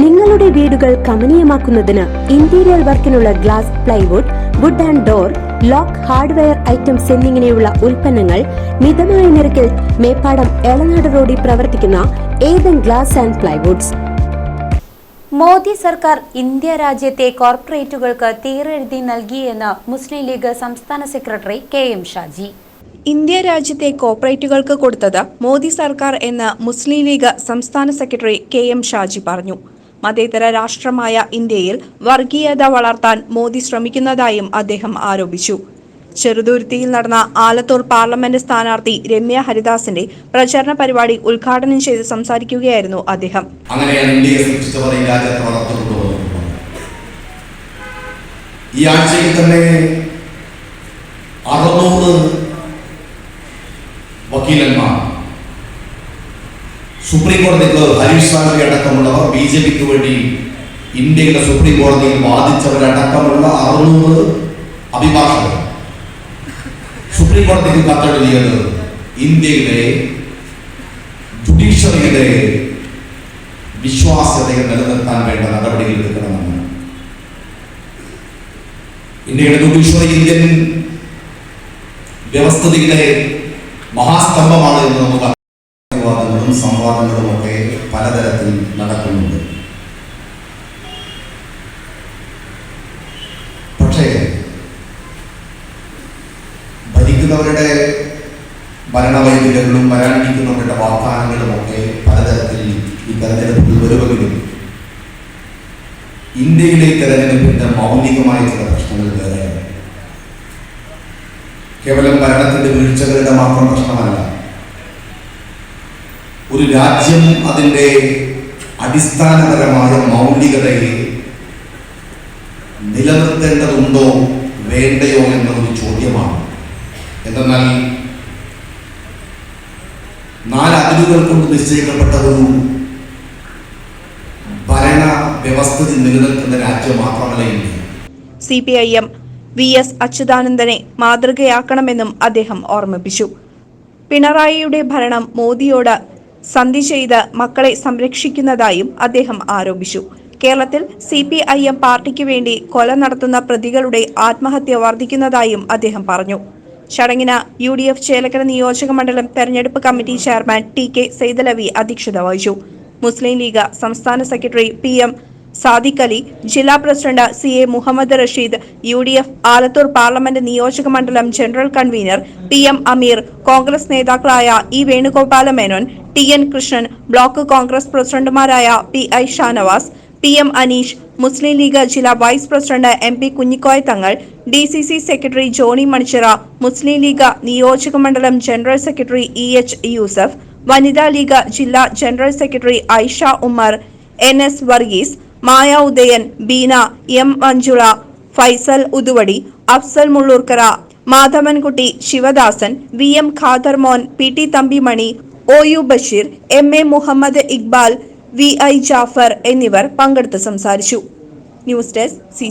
നിങ്ങളുടെ വീടുകൾ കമനീയമാക്കുന്നതിന് interior വർക്കിനുള്ള glass plywood wood and door lock hardware items എന്നിങ്ങനെയുള്ള ഉൽപ്പന്നങ്ങൾ മിതമായ നിരക്കിൽ മേപ്പാടം എളനാട് റോഡിൽ പ്രവർത്തിക്കുന്ന Ethan glass and plywoods Modi സർക്കാർ ഇന്ത്യ രാജ്യത്തെ കോർപ്പറേറ്റുകൾക്ക് തീരെഴുതി നൽകിയെന്ന് മുസ്ലിം ലീഗ് സംസ്ഥാന secretary K M Shaji. India രാജ്യത്തെ കോർപ്പറേറ്റുകൾക്ക് കൊടുത്തത് മോദി സർക്കാർ എന്ന് മുസ്ലിം ലീഗ് സംസ്ഥാന സെക്രട്ടറി കെ എം ഷാജി പറഞ്ഞു. മതേതര രാഷ്ട്രമായ ഇന്ത്യയിൽ വർഗീയത വളർത്താൻ മോദി ശ്രമിക്കുന്നതായും അദ്ദേഹം ആരോപിച്ചു. ചെറുതുരുത്തിയിൽ നടന്ന ആലത്തൂർ പാർലമെന്റ് സ്ഥാനാർത്ഥി രമ്യ ഹരിദാസിന്റെ പ്രചരണ പരിപാടി ഉദ്ഘാടനം ചെയ്ത് സംസാരിക്കുകയായിരുന്നു അദ്ദേഹം. ഈ ആഴ്ചയിൽ തന്നെ അറുന്നൂറ് വക്കീലന്മാർ സുപ്രീം കോടതി ഹരീഷ് സാൽവി അടക്കമുള്ളവർ ബി ജെ പിക്ക് വേണ്ടി ഇന്ത്യയുടെ സുപ്രീം കോടതിയിൽ വാദിച്ചവരടക്കമുള്ള അറുന്നൂറ് അഭിഭാഷകർ. സുപ്രീം കോടതിക്ക് കത്തെഴുതിയത് ഇന്ത്യയിലെ ജുഡീഷ്യറിയുടെ വിശ്വാസ്യതയെ നിലനിർത്താൻ വേണ്ട നടപടികൾ എടുക്കണമെന്ന്. ഇന്ത്യയുടെ ജുഡീഷ്യറി ഇന്ത്യൻ വ്യവസ്ഥിതിയുടെ മഹാസ്തംഭമാണ് എന്ന് നമുക്ക് വിവാദങ്ങളും സംവാദങ്ങളും ഒക്കെ പലതരത്തിൽ നടക്കുന്നുണ്ട്. പക്ഷേ ഭരിക്കുന്നവരുടെ ഭരണവൈദ്യുതങ്ങളും വരാനിരിക്കുന്നവരുടെ വാഗ്ദാനങ്ങളും ഒക്കെ പലതരത്തിൽ ഈ തെരഞ്ഞെടുപ്പിൽ വരുമെങ്കിലും ഇന്ത്യയിലെ തെരഞ്ഞെടുപ്പിന്റെ മൗലികമായ ചില പ്രശ്നങ്ങൾ വേറെയാണ്. കേവലം ഭരണത്തിന്റെ വീഴ്ചകളുടെ മാത്രം പ്രശ്നമല്ല ഒരു രാജ്യം അതിന്റെ അടിസ്ഥാനപരമായ മൗലികതയെ നിലനിർത്തേണ്ടതുണ്ടോ വേണ്ടയോ എന്നൊരു ചോദ്യമാണ്. എന്തെന്നാൽ നാല് അതിരുകൾ കൊണ്ട് നിശ്ചയിക്കപ്പെട്ട ഒരു ഭരണ വ്യവസ്ഥിതി നിലനിൽക്കുന്ന രാജ്യം മാത്രമല്ല India. C P I M V S അച്യുതാനന്ദനെ മാതൃകയാക്കണമെന്നും അദ്ദേഹം ഓർമ്മിപ്പിച്ചു. പിണറായിയുടെ ഭരണം മോദിയോട് സന്ധി ചെയ്ത് മക്കളെ സംരക്ഷിക്കുന്നതായും അദ്ദേഹം ആരോപിച്ചു. കേരളത്തിൽ സി പി ഐ എം പാർട്ടിക്ക് വേണ്ടി കൊല നടത്തുന്ന പ്രതികളുടെ ആത്മഹത്യ വർദ്ധിക്കുന്നതായും അദ്ദേഹം പറഞ്ഞു. ചടങ്ങിന് യു ഡി എഫ് ചേലക്കര നിയോജക മണ്ഡലം തെരഞ്ഞെടുപ്പ് committee chairman T K Saithalavi അധ്യക്ഷത വഹിച്ചു. മുസ്ലിം ലീഗ് സംസ്ഥാന secretary P M Sadiq Ali ജില്ലാ president C A Muhammad Rasheed U D F Alathur parliament നിയോജക മണ്ഡലം general convener P M Ameer Congress നേതാക്കളായ E Venugopala Menon T N Krishnan block Congress പ്രസിഡന്റുമാരായ P I Shanavas P M Aneesh Muslim League ജില്ലാ vice president M P Kunhikoya Thangal D C C secretary Johny Manichira Muslim League നിയോജക മണ്ഡലം general secretary E H Yusuf Vanitha League ജില്ലാ general secretary Aisha Ummer N S Varghese Maya Udayan Beena M Manjula Faisal Uthuvadi Afsal Mullurkara Madhavankutty Sivadasan V M Khader Mon P T Thampimani O U Basheer M A Muhammad Iqbal V I Jaffar എന്നിവർ പങ്കെടുത്ത് സംസാരിച്ചു. News desk C